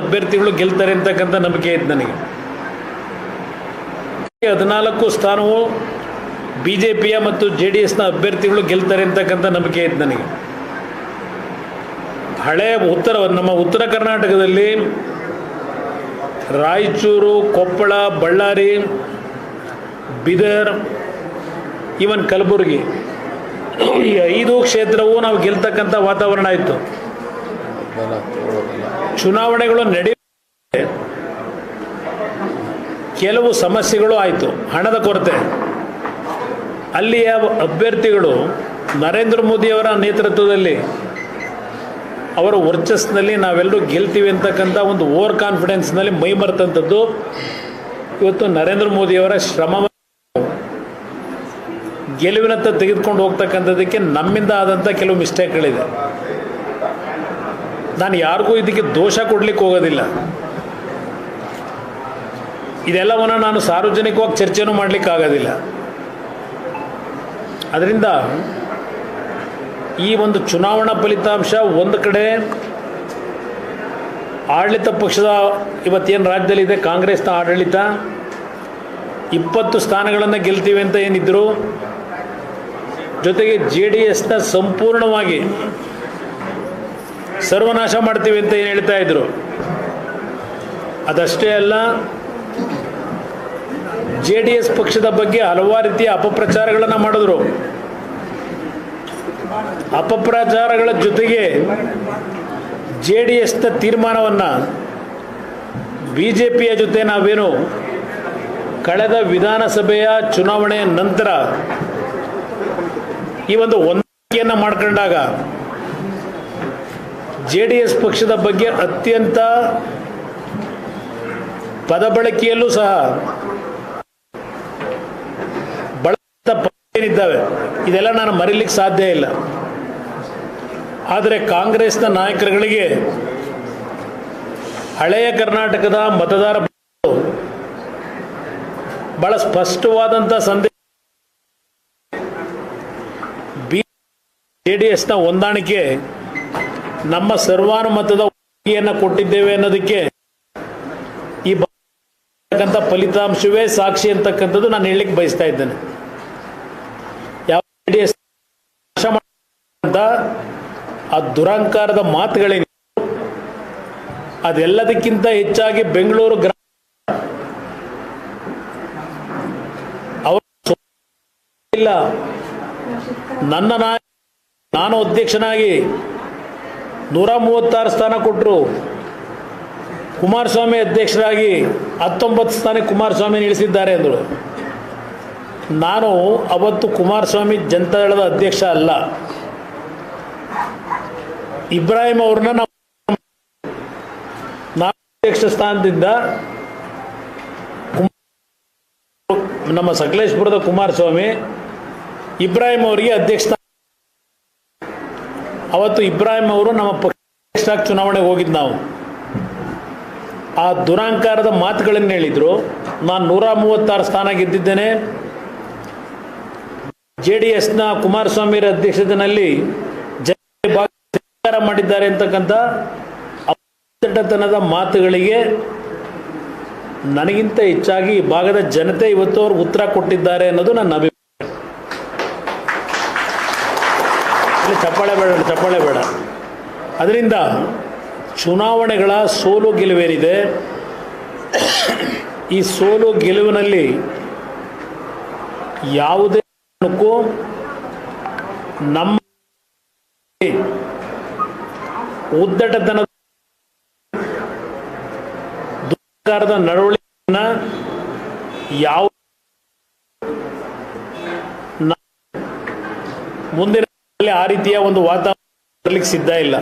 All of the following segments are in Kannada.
ಅಭ್ಯರ್ಥಿಗಳು ಗೆಲ್ತಾರೆ ಅಂತಕ್ಕಂಥ ನಂಬಿಕೆ ಇದೆ ನನಗೆ. ಹದಿನಾಲ್ಕು ಸ್ಥಾನವು ಬಿ ಜೆ ಪಿಯ ಮತ್ತು ಜೆ ಡಿ ಎಸ್ನ ಅಭ್ಯರ್ಥಿಗಳು ಗೆಲ್ತಾರೆ ಅಂತಕ್ಕಂಥ ನಂಬಿಕೆ ಇದೆ ನನಗೆ. ಹಳೆ ಉತ್ತರ, ನಮ್ಮ ಉತ್ತರ ಕರ್ನಾಟಕದಲ್ಲಿ ರಾಯಚೂರು, ಕೊಪ್ಪಳ, ಬಳ್ಳಾರಿ, ಬೀದರ್ ಈವನ್ ಕಲಬುರಗಿ ಈ ಐದು ಕ್ಷೇತ್ರವು ನಾವು ಗೆಲ್ತಕ್ಕಂಥ ವಾತಾವರಣ ಇತ್ತು. ಚುನಾವಣೆಗಳು ನಡೆಯ ಕೆಲವು ಸಮಸ್ಯೆಗಳು ಆಯಿತು, ಹಣದ ಕೊರತೆ. ಅಲ್ಲಿಯ ಅಭ್ಯರ್ಥಿಗಳು ನರೇಂದ್ರ ಮೋದಿಯವರ ನೇತೃತ್ವದಲ್ಲಿ, ಅವರ ವರ್ಚಸ್ನಲ್ಲಿ ನಾವೆಲ್ಲರೂ ಗೆಲ್ತೀವಿ ಅಂತಕ್ಕಂಥ ಒಂದು ಓವರ್ ಕಾನ್ಫಿಡೆನ್ಸ್ನಲ್ಲಿ ಮೈ ಮರೆತಂಥದ್ದು ಇವತ್ತು ನರೇಂದ್ರ ಮೋದಿಯವರ ಶ್ರಮ ಗೆಲುವಿನತ್ತ ತೆಗೆದುಕೊಂಡು ಹೋಗ್ತಕ್ಕಂಥದ್ದಕ್ಕೆ ನಮ್ಮಿಂದ ಆದಂಥ ಕೆಲವು ಮಿಸ್ಟೇಕ್ಗಳಿದೆ. ನಾನು ಯಾರಿಗೂ ಇದಕ್ಕೆ ದೋಷ ಕೊಡ್ಲಿಕ್ಕೆ ಹೋಗೋದಿಲ್ಲ. ಇದೆಲ್ಲವನ್ನು ನಾನು ಸಾರ್ವಜನಿಕವಾಗಿ ಚರ್ಚೆನೂ ಮಾಡಲಿಕ್ಕೆ ಆಗೋದಿಲ್ಲ. ಅದರಿಂದ ಈ ಒಂದು ಚುನಾವಣಾ ಫಲಿತಾಂಶ ಒಂದು ಕಡೆ ಆಡಳಿತ ಪಕ್ಷದ ಇವತ್ತೇನು ರಾಜ್ಯದಲ್ಲಿದೆ ಕಾಂಗ್ರೆಸ್ನ ಆಡಳಿತ. ಇಪ್ಪತ್ತು ಸ್ಥಾನಗಳನ್ನು ಗೆಲ್ತೀವಿ ಅಂತ ಏನಿದ್ರು, ಜೊತೆಗೆ ಜೆ ಡಿ ಎಸ್ನ ಸಂಪೂರ್ಣವಾಗಿ ಸರ್ವನಾಶ ಮಾಡ್ತೀವಿ ಅಂತ ಏನು ಹೇಳ್ತಾ ಇದ್ರು? ಅದಷ್ಟೇ ಅಲ್ಲ, ಜೆ ಡಿ ಎಸ್ ಪಕ್ಷದ ಬಗ್ಗೆ ಹಲವಾರು ರೀತಿಯ ಅಪಪ್ರಚಾರಗಳನ್ನು ಮಾಡಿದ್ರು. ಅಪಪ್ರಚಾರಗಳ ಜೊತೆಗೆ ಜೆ ಡಿ ಎಸ್ನ ತೀರ್ಮಾನವನ್ನು ಬಿ ಜೆ ಪಿಯ ಜೊತೆ ನಾವೇನು ಕಳೆದ ವಿಧಾನಸಭೆಯ ಚುನಾವಣೆಯ ನಂತರ ಈ ಒಂದು ಹೊಂದಾಣಿಕೆಯನ್ನು ಮಾಡ್ಕೊಂಡಾಗ ಜೆ ಡಿ ಎಸ್ ಪಕ್ಷದ ಬಗ್ಗೆ ಅತ್ಯಂತ ಪದ ಬಳಕೆಯಲ್ಲೂ ಸಹ ಬಳಸಿದ ಏನಿದ್ದಾವೆ, ಇದೆಲ್ಲ ನಾನು ಮರೀಲಿಕ್ಕೆ ಸಾಧ್ಯ ಇಲ್ಲ. ಆದರೆ ಕಾಂಗ್ರೆಸ್ನ ನಾಯಕರುಗಳಿಗೆ ಹಳೆಯ ಕರ್ನಾಟಕದ ಮತದಾರ ಬಹಳ ಸ್ಪಷ್ಟವಾದಂಥ ಸಂದೇಶ. ಜೆ ಡಿ ಎಸ್ನ ಹೊಂದಾಣಿಕೆ ನಮ್ಮ ಸರ್ವಾನುಮತದ ಒಪ್ಪಿಗೆಯನ್ನು ಕೊಟ್ಟಿದ್ದೇವೆ ಅನ್ನೋದಕ್ಕೆ ಈ ಫಲಿತಾಂಶವೇ ಸಾಕ್ಷಿ ಅಂತಕ್ಕಂಥದ್ದು ನಾನು ಹೇಳಲಿಕ್ಕೆ ಬಯಸ್ತಾ ಇದ್ದೇನೆ. ಯಾವ ಆ ದುರಂಕಾರದ ಮಾತುಗಳೇನು ಅದೆಲ್ಲದಕ್ಕಿಂತ ಹೆಚ್ಚಾಗಿ ಬೆಂಗಳೂರು ಗ್ರಾಮ ಅವರು ಇಲ್ಲ. ನನ್ನ ನಾನು ಅಧ್ಯಕ್ಷನಾಗಿ ನೂರ ಮೂವತ್ತಾರು ಸ್ಥಾನ ಕೊಟ್ಟರು ಕುಮಾರಸ್ವಾಮಿ ಅಧ್ಯಕ್ಷರಾಗಿ ಹತ್ತೊಂಬತ್ತು ಸ್ಥಾನ ಕುಮಾರಸ್ವಾಮಿ ನಿಲ್ಲಿಸಿದ್ದಾರೆ ಎಂದರು ನಾನು ಅವತ್ತು ಕುಮಾರಸ್ವಾಮಿ ಜನತಾದಳದ ಅಧ್ಯಕ್ಷ ಅಲ್ಲ. ಇಬ್ರಾಹಿಂ ಅವ್ರನ್ನ ನಾವು ನಾನು ಅಧ್ಯಕ್ಷ ಸ್ಥಾನದಿಂದ ನಮ್ಮ ಸಕಲೇಶ್ಪುರದ ಕುಮಾರಸ್ವಾಮಿ ಇಬ್ರಾಹಿಂ ಅವರಿಗೆ ಅಧ್ಯಕ್ಷ ಅವತ್ತು ಇಬ್ರಾಹಿಂ ಅವರು ನಮ್ಮ ಪಕ್ಷ ಚುನಾವಣೆಗೆ ಹೋಗಿದ್ದು ನಾವು. ಆ ದುರಾಂಕಾರದ ಮಾತುಗಳನ್ನು ಹೇಳಿದರು. ನಾನು ನೂರ ಮೂವತ್ತಾರು ಸ್ಥಾನ ಗೆದ್ದಿದ್ದೇನೆ. ಜೆ ಡಿ ಎಸ್ನ ಕುಮಾರಸ್ವಾಮಿ ಅಧ್ಯಕ್ಷತೆಯಲ್ಲಿ ಜನ ಭಾಗ ಸ್ವೀಕಾರ ಮಾಡಿದ್ದಾರೆ ಅಂತಕ್ಕಂಥ ಅಪ್ಪಟತನದ ಮಾತುಗಳಿಗೆ ನನಗಿಂತ ಹೆಚ್ಚಾಗಿ ಈ ಭಾಗದ ಜನತೆ ಇವತ್ತು ಅವ್ರು ಉತ್ತರ ಕೊಟ್ಟಿದ್ದಾರೆ ಅನ್ನೋದು ನನ್ನ ಅಭಿಪ್ರಾಯ ಇಲ್ಲಿ ಚಪ್ಪಾಳೆ ಬೇಡ ಚಪ್ಪಾಳೆ ಬೇಡ. ಅದರಿಂದ ಚುನಾವಣೆಗಳ ಸೋಲು ಗೆಲುವೇನಿದೆ ಈ ಸೋಲು ಗೆಲುವಿನಲ್ಲಿ ಯಾವುದೇ ಕಾರಣಕ್ಕೂ ನಮ್ಮ ಉದ್ದಟತನ ದುರ್ಕಾರದ ನಡವಳಿಕೆಯನ್ನ ಯಾವ ಮುಂದಿನ ಆ ರೀತಿಯ ಒಂದು ವಾತಾವರಣ ಸಿದ್ಧ ಇಲ್ಲ.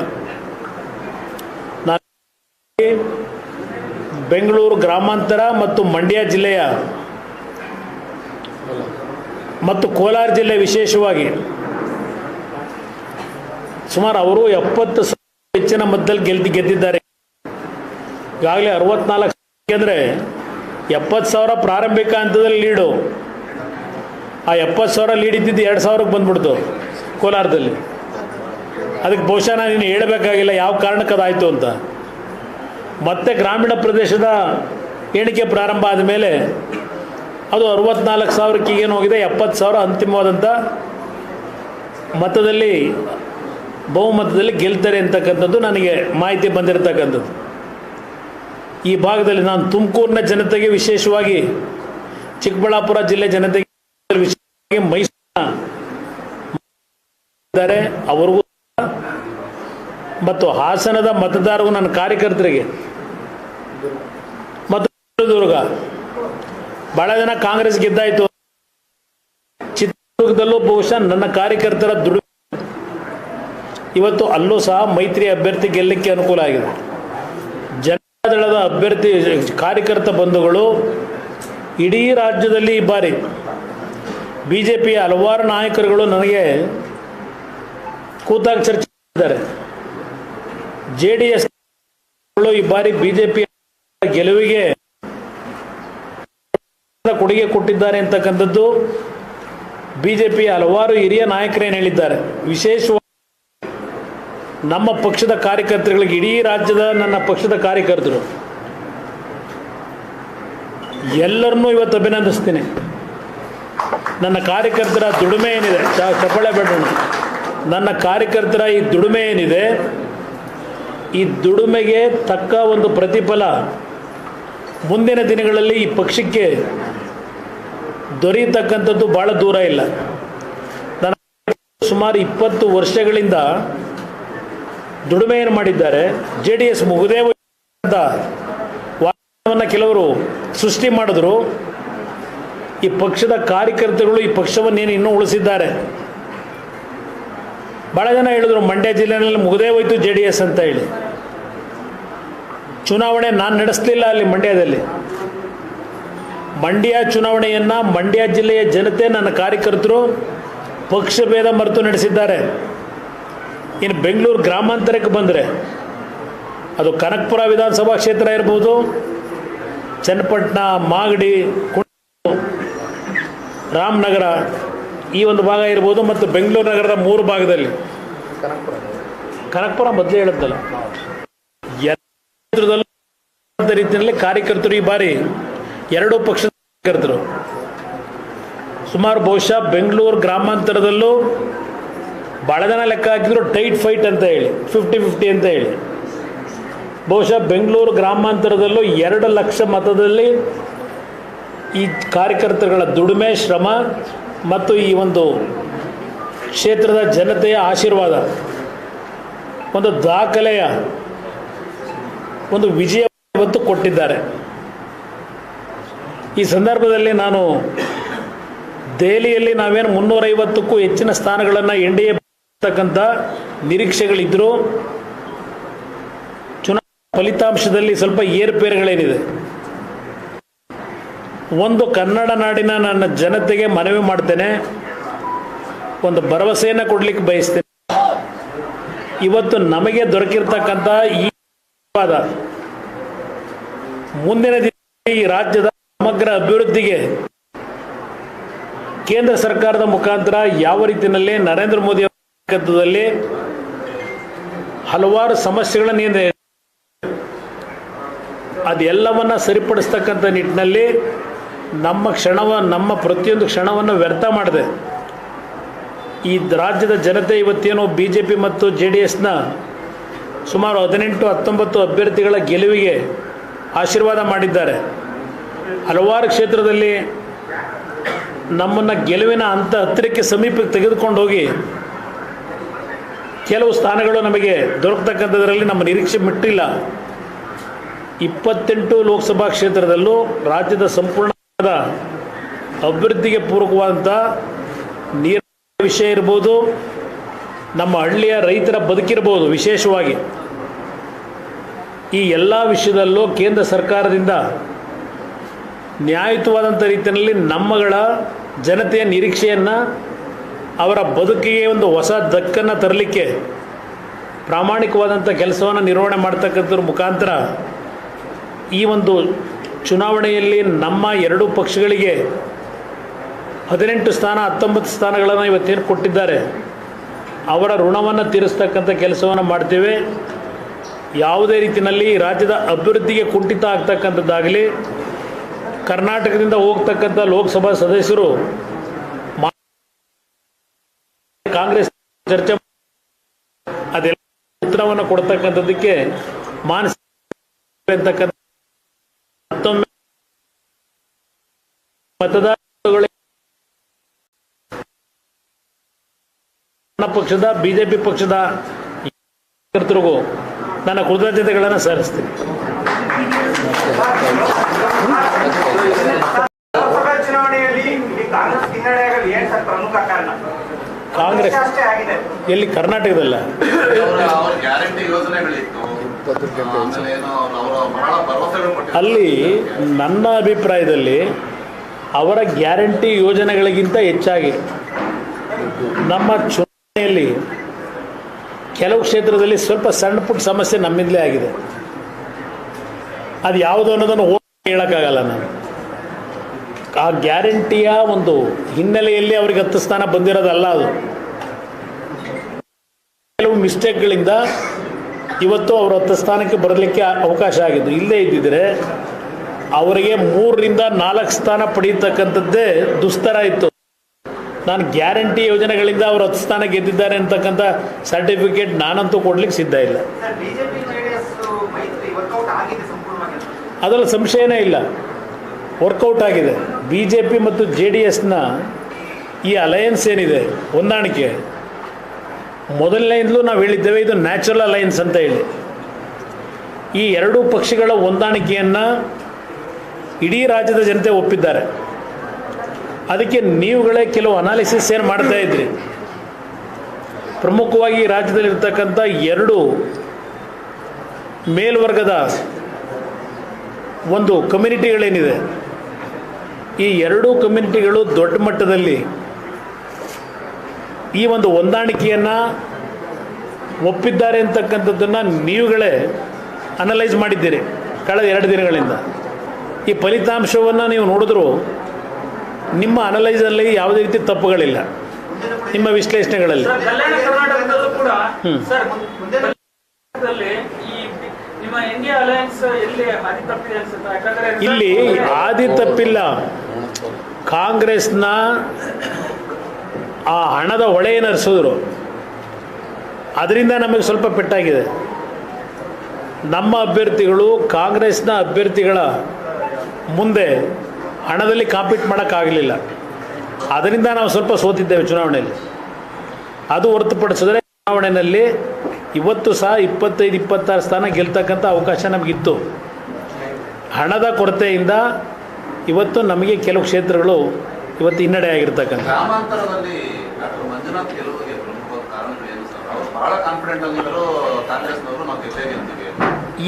ಬೆಂಗಳೂರು ಗ್ರಾಮಾಂತರ ಮತ್ತು ಮಂಡ್ಯ ಜಿಲ್ಲೆಯ ಮತ್ತು ಕೋಲಾರ ಜಿಲ್ಲೆ ವಿಶೇಷವಾಗಿ ಸುಮಾರು ಅವರು ಎಪ್ಪತ್ತು ಸಾವಿರ ಹೆಚ್ಚಿನ ಮತದಲ್ಲಿ ಗೆಲ್ತಿ ಗೆದ್ದಿದ್ದಾರೆ. ಈಗಾಗಲೇ ಅರವತ್ನಾಲ್ಕು ಅಂದರೆ ಎಪ್ಪತ್ತು ಸಾವಿರ ಪ್ರಾರಂಭಿಕ ಹಂತದಲ್ಲಿ ಲೀಡು. ಆ ಎಪ್ಪತ್ತು ಸಾವಿರ ಲೀಡ್ ಇದ್ದಿದ್ದು ಎರಡು ಸಾವಿರಕ್ಕೆ ಬಂದ್ಬಿಡ್ತು. ಕೋಲಾರದಲ್ಲಿ. ಅದಕ್ಕೆ ಬಹುಶಃ ನಾನು ಇನ್ನು ಹೇಳಬೇಕಾಗಿಲ್ಲ ಯಾವ ಕಾರಣಕ್ಕೆ ಅದಾಯಿತು ಅಂತ. ಮತ್ತೆ ಗ್ರಾಮೀಣ ಪ್ರದೇಶದ ಎಣಿಕೆ ಪ್ರಾರಂಭ ಆದಮೇಲೆ ಅದು ಅರವತ್ನಾಲ್ಕು ಸಾವಿರಕ್ಕೆ ಏನು ಹೋಗಿದೆ, ಎಪ್ಪತ್ತು ಸಾವಿರ ಅಂತಿಮವಾದಂಥ ಮತದಲ್ಲಿ, ಬಹುಮತದಲ್ಲಿ ಗೆಲ್ತಾರೆ ಅಂತಕ್ಕಂಥದ್ದು ನನಗೆ ಮಾಹಿತಿ ಬಂದಿರತಕ್ಕಂಥದ್ದು. ಈ ಭಾಗದಲ್ಲಿ ನಾನು ತುಮಕೂರಿನ ಜನತೆಗೆ ವಿಶೇಷವಾಗಿ ಚಿಕ್ಕಬಳ್ಳಾಪುರ ಜಿಲ್ಲೆ ಜನತೆಗೆ ವಿಶೇಷವಾಗಿ ಮೈಸೂರಿನ ಇದ್ದಾರೆ, ಅವ್ರಿಗೂ ಮತ್ತು ಹಾಸನದ ಮತದಾರರು ನನ್ನ ಕಾರ್ಯಕರ್ತರಿಗೆ. ಮತ್ತು ಚಿತ್ರದುರ್ಗ. ಬಹಳ ಜನ ಕಾಂಗ್ರೆಸ್ ಗೆದ್ದಾಯ್ತು. ಚಿತ್ರದುರ್ಗದಲ್ಲೂ ಬಹುಶಃ ನನ್ನ ಕಾರ್ಯಕರ್ತರ ದುಡಿಮೆ. ಇವತ್ತು ಅಲ್ಲೂ ಸಹ ಮೈತ್ರಿ ಅಭ್ಯರ್ಥಿ ಗೆಲ್ಲಕ್ಕೆ ಅನುಕೂಲ ಆಗಿದೆ. ಜನತಾದಳದ ಅಭ್ಯರ್ಥಿ ಕಾರ್ಯಕರ್ತ ಬಂಧುಗಳು ಇಡೀ ರಾಜ್ಯದಲ್ಲಿ ಈ ಬಾರಿ ಬಿ ಜೆ ಪಿಯ ಹಲವಾರು ನಾಯಕರುಗಳು ನನಗೆ ಕೂತಾಗ ಚರ್ಚೆ ಮಾಡಿದ್ದಾರೆ ಜೆ ಡಿ ಎಸ್ ಈ ಬಾರಿ ಬಿಜೆಪಿ ಗೆಲುವಿಗೆ ಕೊಡುಗೆ ಕೊಟ್ಟಿದ್ದಾರೆ ಅಂತಕ್ಕಂಥದ್ದು ಬಿಜೆಪಿ ಹಲವಾರು ಹಿರಿಯ ನಾಯಕರೇನು ಹೇಳಿದ್ದಾರೆ. ವಿಶೇಷವಾಗಿ ನಮ್ಮ ಪಕ್ಷದ ಕಾರ್ಯಕರ್ತರುಗಳಿಗೆ, ಇಡೀ ರಾಜ್ಯದ ನನ್ನ ಪಕ್ಷದ ಕಾರ್ಯಕರ್ತರು, ಎಲ್ಲರನ್ನೂ ಇವತ್ತು ಅಭಿನಂದಿಸ್ತೀನಿ. ನನ್ನ ಕಾರ್ಯಕರ್ತರ ದುಡಿಮೆ ಏನಿದೆ ಚಪ್ಪಳೆ ಬೇಡೋಣ. ನನ್ನ ಕಾರ್ಯಕರ್ತರ ಈ ದುಡಿಮೆ ಏನಿದೆ, ಈ ದುಡಿಮೆಗೆ ತಕ್ಕ ಒಂದು ಪ್ರತಿಫಲ ಮುಂದಿನ ದಿನಗಳಲ್ಲಿ ಈ ಪಕ್ಷಕ್ಕೆ ದೊರೆಯತಕ್ಕಂಥದ್ದು ಭಾಳ ದೂರ ಇಲ್ಲ. ನನ್ನ ಸುಮಾರು ಇಪ್ಪತ್ತು ವರ್ಷಗಳಿಂದ ದುಡಿಮೆಯನ್ನು ಮಾಡಿದ್ದಾರೆ. ಜೆ ಡಿ ಎಸ್ ವಾತಾವರಣವನ್ನು ಕೆಲವರು ಸೃಷ್ಟಿ ಮಾಡಿದ್ರು. ಈ ಪಕ್ಷದ ಕಾರ್ಯಕರ್ತರುಗಳು ಈ ಪಕ್ಷವನ್ನೇನು ಇನ್ನೂ ಉಳಿಸಿದ್ದಾರೆ. ಭಾಳ ಜನ ಹೇಳಿದ್ರು, ಮಂಡ್ಯ ಜಿಲ್ಲೆಯಲ್ಲಿ ಮುಗದೇ ಹೋಯ್ತು ಜೆ ಎಸ್ ಅಂತ ಹೇಳಿ. ಚುನಾವಣೆ ನಾನು ನಡೆಸಲಿಲ್ಲ ಅಲ್ಲಿ ಮಂಡ್ಯದಲ್ಲಿ. ಮಂಡ್ಯ ಚುನಾವಣೆಯನ್ನು ಮಂಡ್ಯ ಜಿಲ್ಲೆಯ ಜನತೆ ನನ್ನ ಕಾರ್ಯಕರ್ತರು ಪಕ್ಷ ಭೇದ ಮರೆತು ನಡೆಸಿದ್ದಾರೆ. ಇನ್ನು ಬೆಂಗಳೂರು ಗ್ರಾಮಾಂತರಕ್ಕೆ ಬಂದರೆ, ಅದು ಕನಕಪುರ ವಿಧಾನಸಭಾ ಕ್ಷೇತ್ರ ಇರ್ಬೋದು, ಚನ್ನಪಟ್ಟಣ, ಮಾಗಡಿ ರಾಮನಗರ ಈ ಒಂದು ಭಾಗ ಇರ್ಬೋದು ಮತ್ತು ಬೆಂಗಳೂರು ನಗರದ ಮೂರು ಭಾಗದಲ್ಲಿ. ಕನಕಪುರ ಮೊದಲೇ ಹೇಳದ್ದಲ್ಲ ರೀತಿಯಲ್ಲಿ ಕಾರ್ಯಕರ್ತರು ಈ ಬಾರಿ ಎರಡೂ ಪಕ್ಷದ ಕಾರ್ಯಕರ್ತರು. ಸುಮಾರು ಬಹುಶಃ ಬೆಂಗಳೂರು ಗ್ರಾಮಾಂತರದಲ್ಲೂ ಭಾಳ ಜನ ಲೆಕ್ಕ ಹಾಕಿದ್ರು ಟೈಟ್ ಫೈಟ್ ಅಂತ ಹೇಳಿ ಫಿಫ್ಟಿ ಫಿಫ್ಟಿ ಅಂತ ಹೇಳಿ. ಬಹುಶಃ ಬೆಂಗಳೂರು ಗ್ರಾಮಾಂತರದಲ್ಲೂ ಎರಡು ಲಕ್ಷ ಮತದಲ್ಲಿ ಈ ಕಾರ್ಯಕರ್ತರುಗಳ ದುಡಿಮೆ, ಶ್ರಮ ಮತ್ತು ಈ ಒಂದು ಕ್ಷೇತ್ರದ ಜನತೆಯ ಆಶೀರ್ವಾದ, ಒಂದು ದಾಖಲೆಯ ಒಂದು ವಿಜಯ ಇವತ್ತು ಕೊಟ್ಟಿದ್ದಾರೆ. ಈ ಸಂದರ್ಭದಲ್ಲಿ ನಾನು ದೆಹಲಿಯಲ್ಲಿ ನಾವೇನು ಮುನ್ನೂರೈವತ್ತಕ್ಕೂ ಹೆಚ್ಚಿನ ಸ್ಥಾನಗಳನ್ನು ಎನ್ ಡಿ ಎ ತಕ್ಕಂಥ ಚುನಾವಣಾ ಫಲಿತಾಂಶದಲ್ಲಿ ಸ್ವಲ್ಪ ಏರುಪೇರುಗಳೇನಿದೆ. ಒಂದು ಕನ್ನಡ ನಾಡಿನ ನನ್ನ ಜನತೆಗೆ ಮನವಿ ಮಾಡ್ತೇನೆ. ಒಂದು ಭರವಸೆಯನ್ನು ಕೊಡ್ಲಿಕ್ಕೆ ಬಯಸ್ತೇನೆ. ಇವತ್ತು ನಮಗೆ ದೊರಕಿರ್ತಕ್ಕಂಥ ಈ ಮುಂದಿನ ದಿನ ಈ ರಾಜ್ಯದ ಸಮಗ್ರ ಅಭಿವೃದ್ಧಿಗೆ ಕೇಂದ್ರ ಸರ್ಕಾರದ ಮುಖಾಂತರ ಯಾವ ರೀತಿಯಲ್ಲಿ ನರೇಂದ್ರ ಮೋದಿ ಅವರಲ್ಲಿ ಹಲವಾರು ಸಮಸ್ಯೆಗಳನ್ನು ಅದೆಲ್ಲವನ್ನ ಸರಿಪಡಿಸ್ತಕ್ಕಂಥ ನಿಟ್ಟಿನಲ್ಲಿ ನಮ್ಮ ಕ್ಷಣವ, ನಮ್ಮ ಪ್ರತಿಯೊಂದು ಕ್ಷಣವನ್ನು ವ್ಯರ್ಥ ಮಾಡಿದೆ. ಈ ರಾಜ್ಯದ ಜನತೆ ಇವತ್ತೇನು ಬಿ ಜೆ ಪಿ ಮತ್ತು ಜೆ ಡಿ ಎಸ್ನ ಸುಮಾರು ಹದಿನೆಂಟು, ಹತ್ತೊಂಬತ್ತು ಅಭ್ಯರ್ಥಿಗಳ ಗೆಲುವಿಗೆ ಆಶೀರ್ವಾದ ಮಾಡಿದ್ದಾರೆ. ಹಲವಾರು ಕ್ಷೇತ್ರದಲ್ಲಿ ನಮ್ಮನ್ನು ಗೆಲುವಿನ ಅಂತ ಹತ್ತಿರಕ್ಕೆ ಸಮೀಪಕ್ಕೆ ತೆಗೆದುಕೊಂಡು ಹೋಗಿ ಕೆಲವು ಸ್ಥಾನಗಳು ನಮಗೆ ದೊರಕತಕ್ಕಂಥದ್ರಲ್ಲಿ ನಮ್ಮ ನಿರೀಕ್ಷೆ ಮಿಟ್ಟಿಲ್ಲ. ಇಪ್ಪತ್ತೆಂಟು ಲೋಕಸಭಾ ಕ್ಷೇತ್ರದಲ್ಲೂ ರಾಜ್ಯದ ಸಂಪೂರ್ಣವಾದ ಅಭಿವೃದ್ಧಿಗೆ ಪೂರಕವಾದಂಥ ನೀರಿನ ವಿಷಯ ಇರ್ಬೋದು, ನಮ್ಮ ಹಳ್ಳಿಯ ರೈತರ ಬದುಕಿರ್ಬೋದು ವಿಶೇಷವಾಗಿ. ಈ ಎಲ್ಲ ವಿಷಯದಲ್ಲೂ ಕೇಂದ್ರ ಸರ್ಕಾರದಿಂದ ನ್ಯಾಯಯುತವಾದಂಥ ರೀತಿಯಲ್ಲಿ ನಮ್ಮಗಳ ಜನತೆಯ ನಿರೀಕ್ಷೆಯನ್ನು, ಅವರ ಬದುಕಿಗೆ ಒಂದು ಹೊಸ ದಕ್ಕನ್ನು ತರಲಿಕ್ಕೆ ಪ್ರಾಮಾಣಿಕವಾದಂಥ ಕೆಲಸವನ್ನು ನಿರ್ವಹಣೆ ಮಾಡ್ತಕ್ಕಂಥದ್ರ ಮುಖಾಂತರ ಈ ಒಂದು ಚುನಾವಣೆಯಲ್ಲಿ ನಮ್ಮ ಎರಡು ಪಕ್ಷಗಳಿಗೆ ಹದಿನೆಂಟು ಸ್ಥಾನ, ಹತ್ತೊಂಬತ್ತು ಸ್ಥಾನಗಳನ್ನು ಇವತ್ತೇನು ಕೊಟ್ಟಿದ್ದಾರೆ. ಅವರ ಋಣವನ್ನು ತೀರಿಸ್ತಕ್ಕಂಥ ಕೆಲಸವನ್ನು ಮಾಡ್ತೇವೆ. ಯಾವುದೇ ರೀತಿಯಲ್ಲಿ ರಾಜ್ಯದ ಅಭಿವೃದ್ಧಿಗೆ ಕುಂಠಿತ ಆಗ್ತಕ್ಕಂಥದ್ದಾಗಲಿ, ಕರ್ನಾಟಕದಿಂದ ಹೋಗ್ತಕ್ಕಂಥ ಲೋಕಸಭಾ ಸದಸ್ಯರು ಕಾಂಗ್ರೆಸ್ ಚರ್ಚೆ ಅದೆಲ್ಲ ಉತ್ತರವನ್ನು ಕೊಡ್ತಕ್ಕಂಥದ್ದಕ್ಕೆ ಮಾನಸಿಕ ಅಂತಕ್ಕಂಥ ನನ್ನ ಪಕ್ಷದ ಬಿಜೆಪಿ ಪಕ್ಷದ ಕರ್ತರಿಗೂ ನನ್ನ ಕೃತಜ್ಞತೆಗಳನ್ನು ಚುನಾವಣೆಯಲ್ಲಿ ಕಾಂಗ್ರೆಸ್ ಹಿನ್ನಡೆಯಾಗಲು ಏನ್ ಪ್ರಮುಖ ಕಾರಣ? ಕಾಂಗ್ರೆಸ್. ಅಷ್ಟೇ ಆಗಿದೆ. ಎಲ್ಲಿ ಕರ್ನಾಟಕದಲ್ಲ? ಅಲ್ಲಿ ನನ್ನ ಅಭಿಪ್ರಾಯದಲ್ಲಿ ಅವರ ಗ್ಯಾರಂಟಿ ಯೋಜನೆಗಳಿಗಿಂತ ಹೆಚ್ಚಾಗಿ ನಮ್ಮ ಚುನಾವಣೆಯಲ್ಲಿ ಕೆಲವು ಕ್ಷೇತ್ರದಲ್ಲಿ ಸ್ವಲ್ಪ ಸಣ್ಣ ಪುಟ್ಟ ಸಮಸ್ಯೆ ನಮ್ಮಿಂದಲೇ ಆಗಿದೆ. ಅದು ಯಾವುದು ಅನ್ನೋದನ್ನು ಹೇಳೋಕ್ಕಾಗಲ್ಲ ನಾನು. ಆ ಗ್ಯಾರಂಟಿಯ ಒಂದು ಹಿನ್ನೆಲೆಯಲ್ಲಿ ಅವ್ರಿಗೆ ಹತ್ತು ಸ್ಥಾನ ಬಂದಿರೋದಲ್ಲ ಅದು. ಕೆಲವು ಮಿಸ್ಟೇಕ್ಗಳಿಂದ ಇವತ್ತು ಅವರು ಹತ್ತು ಸ್ಥಾನಕ್ಕೆ ಬರಲಿಕ್ಕೆ ಅವಕಾಶ ಆಗಿದ್ದು ಇಲ್ಲೇ ಇದ್ದಿದ್ರೆ ಅವರಿಗೆ ಮೂರರಿಂದ ನಾಲ್ಕು ಸ್ಥಾನ ಪಡೀತಕ್ಕಂಥದ್ದೇ ದುಸ್ತರ ಇತ್ತು. ನಾನು ಗ್ಯಾರಂಟಿ ಯೋಜನೆಗಳಿಂದ ಅವರು ಹತ್ತು ಸ್ಥಾನ ಗೆದ್ದಿದ್ದಾರೆ ಅಂತಕ್ಕಂಥ ಸರ್ಟಿಫಿಕೇಟ್ ನಾನಂತೂ ಕೊಡ್ಲಿಕ್ಕೆ ಸಿದ್ಧ ಇಲ್ಲ. ಅದರಲ್ಲಿ ಸಂಶಯನೇ ಇಲ್ಲ. ವರ್ಕೌಟ್ ಆಗಿದೆ. ಬಿ ಜೆ ಪಿ ಮತ್ತು ಜೆ ಡಿ ಎಸ್ನ ಈ ಅಲಯನ್ಸ್ ಏನಿದೆ? ಹೊಂದಾಣಿಕೆ. ಮೊದಲನೇಯಿಂದಲೂ ನಾವು ಹೇಳಿದ್ದೇವೆ ಇದು ನ್ಯಾಚುರಲ್ ಅಲಯನ್ಸ್ ಅಂತ ಹೇಳಿ. ಈ ಎರಡೂ ಪಕ್ಷಗಳ ಹೊಂದಾಣಿಕೆಯನ್ನು ಇಡೀ ರಾಜ್ಯದ ಜನತೆ ಒಪ್ಪಿದ್ದಾರೆ. ಅದಕ್ಕೆ ನೀವುಗಳೇ ಕೆಲವು ಅನಾಲಿಸಿಸ್ ಏನು ಮಾಡ್ತಾ ಇದ್ರಿ? ಪ್ರಮುಖವಾಗಿ ರಾಜ್ಯದಲ್ಲಿರ್ತಕ್ಕಂಥ ಎರಡು ಮೇಲ್ವರ್ಗದ ಒಂದು ಕಮ್ಯುನಿಟಿಗಳೇನಿದೆ, ಈ ಎರಡೂ ಕಮ್ಯುನಿಟಿಗಳು ದೊಡ್ಡ ಮಟ್ಟದಲ್ಲಿ ಈ ಒಂದು ಹೊಂದಾಣಿಕೆಯನ್ನು ಒಪ್ಪಿದ್ದಾರೆ ಅಂತಕ್ಕಂಥದ್ದನ್ನು ನೀವುಗಳೇ ಅನಲೈಸ್ ಮಾಡಿದ್ದೀರಿ. ಕಳೆದ ಎರಡು ದಿನಗಳಿಂದ. ಈ ಫಲಿತಾಂಶವನ್ನು ನೀವು ನೋಡಿದ್ರು ನಿಮ್ಮ ಅನಲೈಸಲ್ಲಿ ಯಾವುದೇ ರೀತಿ ತಪ್ಪುಗಳಿಲ್ಲ. ನಿಮ್ಮ ವಿಶ್ಲೇಷಣೆಗಳಲ್ಲಿ. ಇಲ್ಲಿ ಆದಿ ತಪ್ಪಿಲ್ಲ. ಕಾಂಗ್ರೆಸ್ನ ಆ ಹಣದ ಹೊಳೆಯನ್ನು ಹರಿಸಿದ್ರು ಅದರಿಂದ ನಮಗೆ ಸ್ವಲ್ಪ ಪೆಟ್ಟಾಗಿದೆ. ನಮ್ಮ ಅಭ್ಯರ್ಥಿಗಳು ಕಾಂಗ್ರೆಸ್ನ ಅಭ್ಯರ್ಥಿಗಳ ಮುಂದೆ ಹಣದಲ್ಲಿ ಕಾಂಪೀಟ್ ಮಾಡೋಕ್ಕಾಗಲಿಲ್ಲ. ಅದರಿಂದ ನಾವು ಸ್ವಲ್ಪ ಸೋತಿದ್ದೇವೆ ಚುನಾವಣೆಯಲ್ಲಿ. ಅದು ಹೊರತುಪಡಿಸಿದ್ರೆ ಚುನಾವಣೆಯಲ್ಲಿ ಇವತ್ತು ಸಹ ಇಪ್ಪತ್ತೈದು ಇಪ್ಪತ್ತಾರು ಸ್ಥಾನ ಗೆಲ್ತಕ್ಕಂಥ ಅವಕಾಶ ನಮಗಿತ್ತು. ಹಣದ ಕೊರತೆಯಿಂದ ಇವತ್ತು ನಮಗೆ ಕೆಲವು ಕ್ಷೇತ್ರಗಳು ಇವತ್ತು ಹಿನ್ನಡೆ ಆಗಿರ್ತಕ್ಕಂಥ.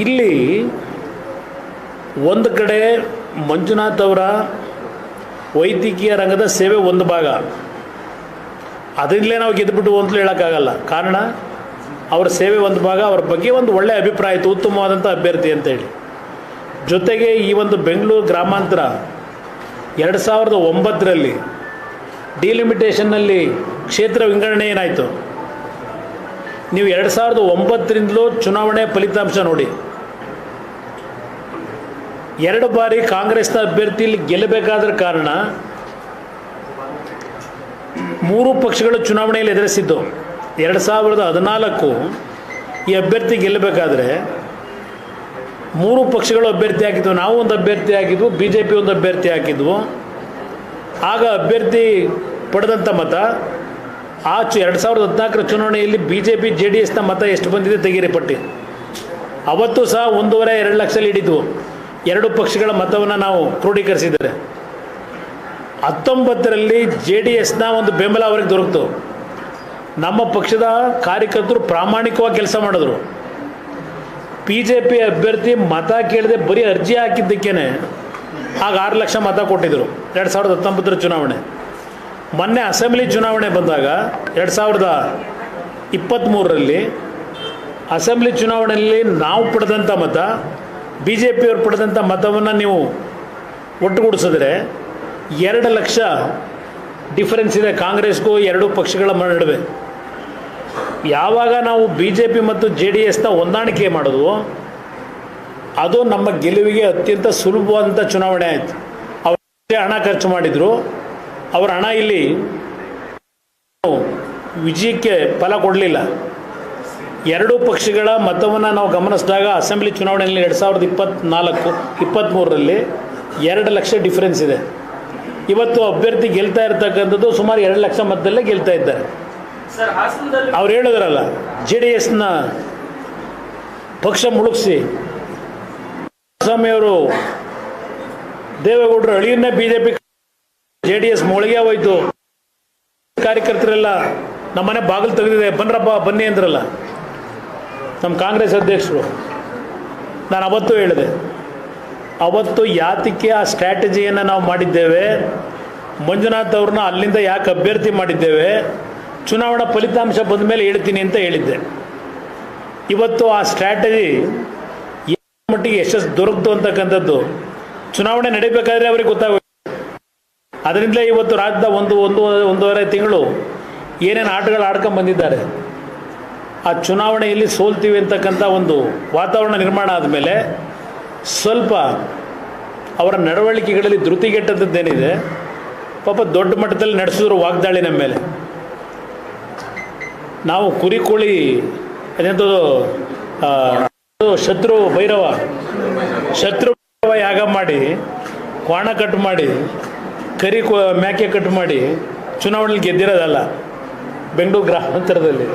ಇಲ್ಲಿ ಒಂದು ಕಡೆ ಮಂಜುನಾಥ್ ಅವರ ವೈದ್ಯಕೀಯ ರಂಗದ ಸೇವೆ ಒಂದು ಭಾಗ. ಅದರಿಂದಲೇ ನಾವು ಗೆದ್ದುಬಿಟ್ಟು ಅಂತಲೂ ಹೇಳೋಕ್ಕಾಗಲ್ಲ. ಕಾರಣ, ಅವರ ಸೇವೆ ಒಂದು ಭಾಗ, ಅವರ ಬಗ್ಗೆ ಒಂದು ಒಳ್ಳೆಯ ಅಭಿಪ್ರಾಯ ಇತ್ತು, ಉತ್ತಮವಾದಂಥ ಅಭ್ಯರ್ಥಿ ಅಂತೇಳಿ ಜೊತೆಗೆ ಈ ಒಂದು ಬೆಂಗಳೂರು ಗ್ರಾಮಾಂತರ ಎರಡು ಸಾವಿರದ ಒಂಬತ್ತರಲ್ಲಿ ಡಿಲಿಮಿಟೇಷನ್ನಲ್ಲಿ ಕ್ಷೇತ್ರ ವಿಂಗಡಣೆ ಏನಾಯಿತು? ನೀವು ಎರಡು ಸಾವಿರದ ಒಂಬತ್ತರಿಂದಲೂ ಚುನಾವಣೆ ಫಲಿತಾಂಶ ನೋಡಿ. ಎರಡು ಬಾರಿ ಕಾಂಗ್ರೆಸ್ನ ಅಭ್ಯರ್ಥಿ ಇಲ್ಲಿ ಗೆಲ್ಲಬೇಕಾದ್ರ ಕಾರಣ ಮೂರು ಪಕ್ಷಗಳು ಚುನಾವಣೆಯಲ್ಲಿ ಎದುರಿಸಿದ್ದು. ಎರಡು ಸಾವಿರದ ಹದಿನಾಲ್ಕು ಈ ಅಭ್ಯರ್ಥಿ ಗೆಲ್ಲಬೇಕಾದ್ರೆ ಮೂರು ಪಕ್ಷಗಳು ಅಭ್ಯರ್ಥಿ ಹಾಕಿದ್ವು ನಾವು ಒಂದು ಅಭ್ಯರ್ಥಿ ಹಾಕಿದ್ವು ಬಿ ಜೆ ಪಿ ಒಂದು ಅಭ್ಯರ್ಥಿ ಹಾಕಿದ್ವು ಆಗ ಅಭ್ಯರ್ಥಿ ಪಡೆದಂಥ ಮತ ಆ ಚು ಎರಡು ಸಾವಿರದ ಹದಿನಾಲ್ಕರ ಚುನಾವಣೆಯಲ್ಲಿ B J P J D ಎಸ್ನ ಮತ ಎಷ್ಟು ಬಂದಿದೆ ತೆಗೀರಿ ಪಟ್ಟಿ. ಅವತ್ತು ಸಹ ಒಂದೂವರೆ, ಎರಡು ಲಕ್ಷ ಹಿಡಿದ್ವು. ಎರಡು ಪಕ್ಷಗಳ ಮತವನ್ನು ನಾವು ಕ್ರೋಢೀಕರಿಸಿದ್ದೇವೆ. ಹತ್ತೊಂಬತ್ತರಲ್ಲಿ ಜೆ ಡಿ ಎಸ್ನ ಒಂದು ಬೆಂಬಲ ಅವರಿಗೆ ದೊರಕಿತು. ನಮ್ಮ ಪಕ್ಷದ ಕಾರ್ಯಕರ್ತರು ಪ್ರಾಮಾಣಿಕವಾಗಿ ಕೆಲಸ ಮಾಡಿದ್ರು. ಬಿ ಜೆ ಪಿ ಅಭ್ಯರ್ಥಿ ಮತ ಕೇಳದೆ ಬರೀ ಅರ್ಜಿ ಹಾಕಿದ್ದಕ್ಕೇ ಆಗ ಆರು ಲಕ್ಷ ಮತ ಕೊಟ್ಟಿದ್ದರು ಎರಡು ಸಾವಿರದ ಹತ್ತೊಂಬತ್ತರ ಚುನಾವಣೆ. ಮೊನ್ನೆ ಅಸೆಂಬ್ಲಿ ಚುನಾವಣೆ ಬಂದಾಗ ಎರಡು ಸಾವಿರದ ಇಪ್ಪತ್ತ್ಮೂರರಲ್ಲಿ ಅಸೆಂಬ್ಲಿ ಚುನಾವಣೆಯಲ್ಲಿ ನಾವು ಪಡೆದಂಥ ಮತ ಬಿ ಜೆ ಪಿಯವರು ಪಡೆದಂಥ ಮತವನ್ನು ನೀವು ಒಟ್ಟುಗೂಡಿಸಿದ್ರೆ ಎರಡು ಲಕ್ಷ ಡಿಫರೆನ್ಸ್ ಇದೆ ಕಾಂಗ್ರೆಸ್ಗೂ ಎರಡೂ ಪಕ್ಷಗಳ ನಡುವೆ. ಯಾವಾಗ ನಾವು ಬಿ ಜೆ ಪಿ ಮತ್ತು ಜೆ ಡಿ ಎಸ್ನ ಹೊಂದಾಣಿಕೆ ಮಾಡೋದು ಅದು ನಮ್ಮ ಗೆಲುವಿಗೆ ಅತ್ಯಂತ ಸುಲಭವಾದಂಥ ಚುನಾವಣೆ ಆಯಿತು. ಅವರು ಹಣ ಖರ್ಚು ಮಾಡಿದರು. ಅವರ ಹಣ ಇಲ್ಲಿ ವಿಜಯಕ್ಕೆ ಫಲ ಕೊಡಲಿಲ್ಲ. ಎರಡೂ ಪಕ್ಷಗಳ ಮತವನ್ನು ನಾವು ಗಮನಿಸಿದಾಗ ಅಸೆಂಬ್ಲಿ ಚುನಾವಣೆಯಲ್ಲಿ ಎರಡು ಸಾವಿರದ ಇಪ್ಪತ್ತ್ನಾಲ್ಕು ಇಪ್ಪತ್ತ್ಮೂರರಲ್ಲಿ ಎರಡು ಲಕ್ಷ ಡಿಫ್ರೆನ್ಸ್ ಇದೆ. ಇವತ್ತು ಅಭ್ಯರ್ಥಿ ಗೆಲ್ತಾ ಇರ್ತಕ್ಕಂಥದ್ದು ಸುಮಾರು ಎರಡು ಲಕ್ಷ ಮತದಲ್ಲೇ ಗೆಲ್ತಾ ಇದ್ದಾರೆ. ಅವ್ರು ಹೇಳಿದ್ರಲ್ಲ ಜೆ ಡಿ ಎಸ್ನ ಪಕ್ಷ ಮುಳುಗಿಸಿ. ಸ್ವಾಮಿಯವರು ದೇವೇಗೌಡರು ಅಳಿಯನ್ನೇ B J P J D S ಮೊಳಗೆ ಹೋಯ್ತು. ಕಾರ್ಯಕರ್ತರೆಲ್ಲ ನಮ್ಮನೆ ಬಾಗಿಲು ತೆಗೆದಿದೆ ಬನ್ರಪ್ಪ ಬನ್ನಿ ಅಂದ್ರಲ್ಲ. ನಮ್ಮ ಕಾಂಗ್ರೆಸ್ ಅಧ್ಯಕ್ಷರು, ನಾನು ಅವತ್ತು ಹೇಳಿದೆ, ಅವತ್ತು ಯಾತಕ್ಕೆ ಆ ಸ್ಟ್ರಾಟಜಿಯನ್ನು ನಾವು ಮಾಡಿದ್ದೇವೆ, ಮಂಜುನಾಥ್ ಅವ್ರನ್ನ ಅಲ್ಲಿಂದ ಯಾಕೆ ಅಭ್ಯರ್ಥಿ ಮಾಡಿದ್ದೇವೆ, ಚುನಾವಣಾ ಫಲಿತಾಂಶ ಬಂದ ಮೇಲೆ ಹೇಳ್ತೀನಿ ಅಂತ ಹೇಳಿದ್ದೆ. ಇವತ್ತು ಆ ಸ್ಟ್ರಾಟಜಿ ಮಟ್ಟಿಗೆ ಯಶಸ್ಸು ದೊರಕ್ತು ಅಂತಕ್ಕಂಥದ್ದು ಚುನಾವಣೆ ನಡೀಬೇಕಾದ್ರೆ ಅವ್ರಿಗೆ ಗೊತ್ತಾಗುತ್ತೆ. ಅದರಿಂದಲೇ ಇವತ್ತು ರಾಜ್ಯದ ಒಂದು ಒಂದು, ಒಂದೂವರೆ ತಿಂಗಳು ಏನೇನು ಆಟಗಳು ಆಡ್ಕೊಂಡು ಬಂದಿದ್ದಾರೆ ಆ ಚುನಾವಣೆಯಲ್ಲಿ ಸೋಲ್ತೀವಿ ಅಂತಕ್ಕಂಥ ಒಂದು ವಾತಾವರಣ ನಿರ್ಮಾಣ ಆದಮೇಲೆ ಸ್ವಲ್ಪ ಅವರ ನಡವಳಿಕೆಗಳಲ್ಲಿ ಧೃತಿಗೆಟ್ಟದ್ದೇನಿದೆ ಪಾಪ ದೊಡ್ಡ ಮಟ್ಟದಲ್ಲಿ ನಡೆಸಿದ್ರು ವಾಗ್ದಾಳಿ ನಮ್ಮ ಮೇಲೆ. ನಾವು ಕುರಿ ಕೋಳಿ ಅದೆಂಥದ್ದು ಅದು ಶತ್ರು ಭೈರವ ಶತ್ರು ಭೈರವ ಯಾಗ ಮಾಡಿ, ಕ್ವಾಣ ಕಟ್ ಮಾಡಿ, ಕರಿ ಮ್ಯಾಕೆ ಕಟ್ ಮಾಡಿ ಚುನಾವಣೆಯಲ್ಲಿ ಗೆದ್ದಿರೋದಲ್ಲ, ಬೆಂಗಳೂರು ಗ್ರಾಮಾಂತರದಲ್ಲಿ.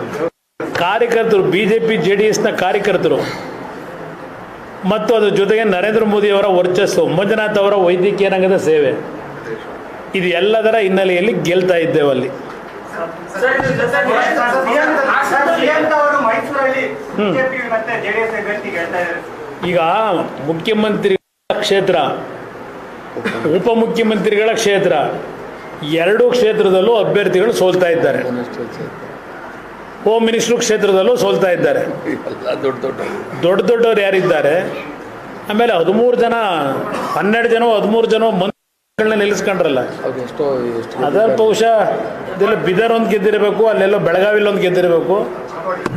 ಕಾರ್ಯಕರ್ತರು B J P J D ಎಸ್ನ ಕಾರ್ಯಕರ್ತರು ಮತ್ತು ಅದರ ಜೊತೆಗೆ ನರೇಂದ್ರ ಮೋದಿಯವರ ವರ್ಚಸ್ಸು ಮಂಜುನಾಥ್ ಅವರ ವೈದ್ಯಕೀಯ ರಂಗದ ಸೇವೆ. ಇದು ಎಲ್ಲದರ ಹಿನ್ನೆಲೆಯಲ್ಲಿ ಗೆಲ್ತಾ ಇದ್ದೇವೆ ಅಲ್ಲಿ. ಈಗ ಮುಖ್ಯಮಂತ್ರಿ ಕ್ಷೇತ್ರ ಉಪಮುಖ್ಯಮಂತ್ರಿಗಳ ಕ್ಷೇತ್ರ ಎರಡೂ ಕ್ಷೇತ್ರದಲ್ಲೂ ಅಭ್ಯರ್ಥಿಗಳು ಸೋಲ್ತಾ ಇದ್ದಾರೆ. ಹೋಮ್ ಮಿನಿಸ್ಟ್ರು ಕ್ಷೇತ್ರದಲ್ಲೂ ಸೋಲ್ತಾ ಇದ್ದಾರೆ. ದೊಡ್ಡ ದೊಡ್ಡ. ದೊಡ್ಡ ದೊಡ್ಡವ್ರು ಯಾರಿದ್ದಾರೆ? ಆಮೇಲೆ ಹದಿಮೂರು ಜನ ಹನ್ನೆರಡು ಜನ ಹದಿಮೂರು ಜನ ಮಂತ್ರಿಗಳನ್ನ ನಿಲ್ಲಿಸ್ಕೊಂಡ್ರಲ್ಲ. ಅದರ ಬಹುಶಃ ಇದೆಲ್ಲ ಬಿದರ್ ಒಂದು ಗೆದ್ದಿರಬೇಕು ಅಲ್ಲೆಲ್ಲ ಬೆಳಗಾವಿಲಿ ಒಂದು ಗೆದ್ದಿರಬೇಕು.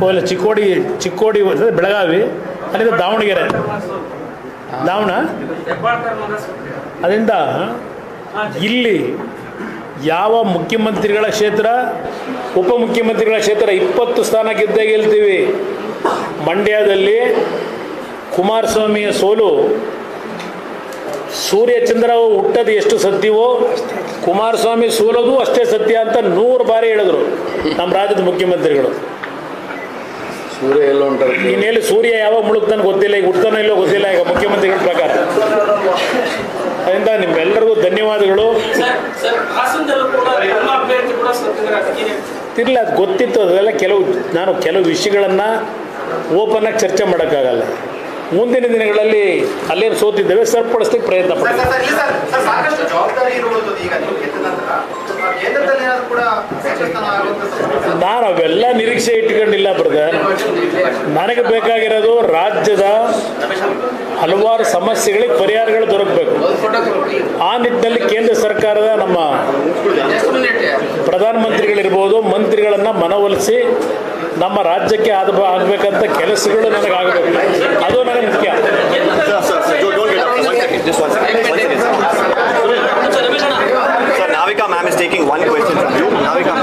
ಓ ಇಲ್ಲ ಚಿಕ್ಕೋಡಿ ಚಿಕ್ಕೋಡಿ ಬೆಳಗಾವಿ ಅಲ್ಲಿಂದ ದಾವಣಗೆರೆ. ದಾವಣ? ಅದರಿಂದ ಇಲ್ಲಿ ಯಾವ ಮುಖ್ಯಮಂತ್ರಿಗಳ ಕ್ಷೇತ್ರ ಉಪಮುಖ್ಯಮಂತ್ರಿಗಳ ಕ್ಷೇತ್ರ ಇಪ್ಪತ್ತು ಸ್ಥಾನ ಗೆದ್ದೇ ಗೆಲ್ತೀವಿ. ಮಂಡ್ಯದಲ್ಲಿ ಕುಮಾರಸ್ವಾಮಿಯ ಸೋಲು. ಸೂರ್ಯಚಂದ್ರ ಹುಟ್ಟದು ಎಷ್ಟು ಸತ್ಯವೋ ಕುಮಾರಸ್ವಾಮಿ ಸೋಲೋದು ಅಷ್ಟೇ ಸತ್ಯ ಅಂತ ನೂರು ಬಾರಿ ಹೇಳಿದ್ರು ನಮ್ಮ ರಾಜ್ಯದ ಮುಖ್ಯಮಂತ್ರಿಗಳು. ಸೂರ್ಯ ಎಲ್ಲ ಉಂಟು ಇನ್ನೆಲ್ಲಿ ಸೂರ್ಯ ಯಾವಾಗ ಮುಳುಗ್ತಾನೆ ಗೊತ್ತಿಲ್ಲ ಈಗ ಹುಡ್ತಾನೋ ಇಲ್ಲೋ ಗೊತ್ತಿಲ್ಲ ಈಗ ಮುಖ್ಯಮಂತ್ರಿಗಳ ಪ್ರಕಾರ. ಅದರಿಂದ ನಿಮ್ಮೆಲ್ಲರಿಗೂ ಧನ್ಯವಾದಗಳು. ಇರಲಿಲ್ಲ ಅದು ಗೊತ್ತಿತ್ತು ಅದೆಲ್ಲ ಕೆಲವು ನಾನು ಕೆಲವು ವಿಷಯಗಳನ್ನು ಓಪನ್ನಾಗಿ ಚರ್ಚೆ ಮಾಡೋಕ್ಕಾಗಲ್ಲ. ಮುಂದಿನ ದಿನಗಳಲ್ಲಿ ಅಲ್ಲೇನು ಸೋತಿದ್ದೇವೆ ಸರಿಪಡಿಸ್ಲಿಕ್ಕೆ ಪ್ರಯತ್ನ ಪಡ್ತೀವಿ. ನಾನು ಅವೆಲ್ಲ ನಿರೀಕ್ಷೆ ಇಟ್ಕೊಂಡಿಲ್ಲ ಬ್ರದರ್. ನನಗೆ ಬೇಕಾಗಿರೋದು ರಾಜ್ಯದ ಹಲವಾರು ಸಮಸ್ಯೆಗಳಿಗೆ ಪರಿಹಾರಗಳು ದೊರಕಬೇಕು. ಆ ನಿಟ್ಟಿನಲ್ಲಿ ಕೇಂದ್ರ ಸರ್ಕಾರದ ನಮ್ಮ ಪ್ರಧಾನಮಂತ್ರಿಗಳಿರ್ಬೋದು ಮಂತ್ರಿಗಳನ್ನು ಮನವೊಲಿಸಿ ನಮ್ಮ ರಾಜ್ಯಕ್ಕೆ ಆದ ಆಗ್ಬೇಕಂತ ಕೆಲಸಗಳು ನನಗೆ ಅದು ನನಗೆ ಮುಖ್ಯ. Sir Navika ma'am is taking 1 question you Navika